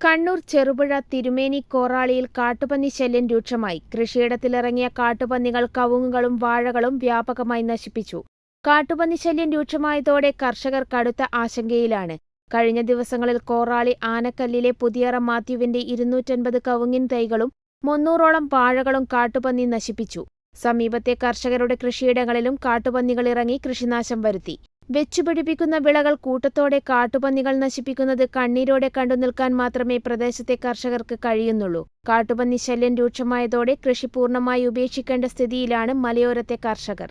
കണ്ണൂർ ചെറുപുഴ തിരുമേനി കോറാളിയിൽ കാട്ടുപന്നി ശല്യം രൂക്ഷമായി. കൃഷിയിടത്തിലിറങ്ങിയ കാട്ടുപന്നികൾ കവുങ്ങുകളും വാഴകളും വ്യാപകമായി നശിപ്പിച്ചു. കാട്ടുപന്നി ശല്യം രൂക്ഷമായതോടെ കർഷകർ കടുത്ത ആശങ്കയിലാണ്. കഴിഞ്ഞ ദിവസങ്ങളിൽ കോറാളി ആനക്കല്ലിലെ പുതിയറ മാത്യുവിന്റെ ഇരുന്നൂറ്റൻപത് കവുങ്ങിൻ തൈകളും മുന്നൂറോളം വാഴകളും കാട്ടുപന്നി നശിപ്പിച്ചു. സമീപത്തെ കർഷകരുടെ കൃഷിയിടങ്ങളിലും കാട്ടുപന്നികൾ ഇറങ്ങി കൃഷിനാശം വരുത്തി. വെച്ചുപിടിപ്പിക്കുന്ന വിളകൾ കൂട്ടത്തോടെ കാട്ടുപന്നികൾ നശിപ്പിക്കുന്നത് കണ്ണീരോടെ കണ്ടു നിൽക്കാൻ മാത്രമേ പ്രദേശത്തെ കർഷകർക്ക് കഴിയുന്നുള്ളൂ. കാട്ടുപന്നി ശല്യം രൂക്ഷമായതോടെ കൃഷി പൂർണമായി ഉപേക്ഷിക്കേണ്ട സ്ഥിതിയിലാണ് മലയോരത്തെ കർഷകർ.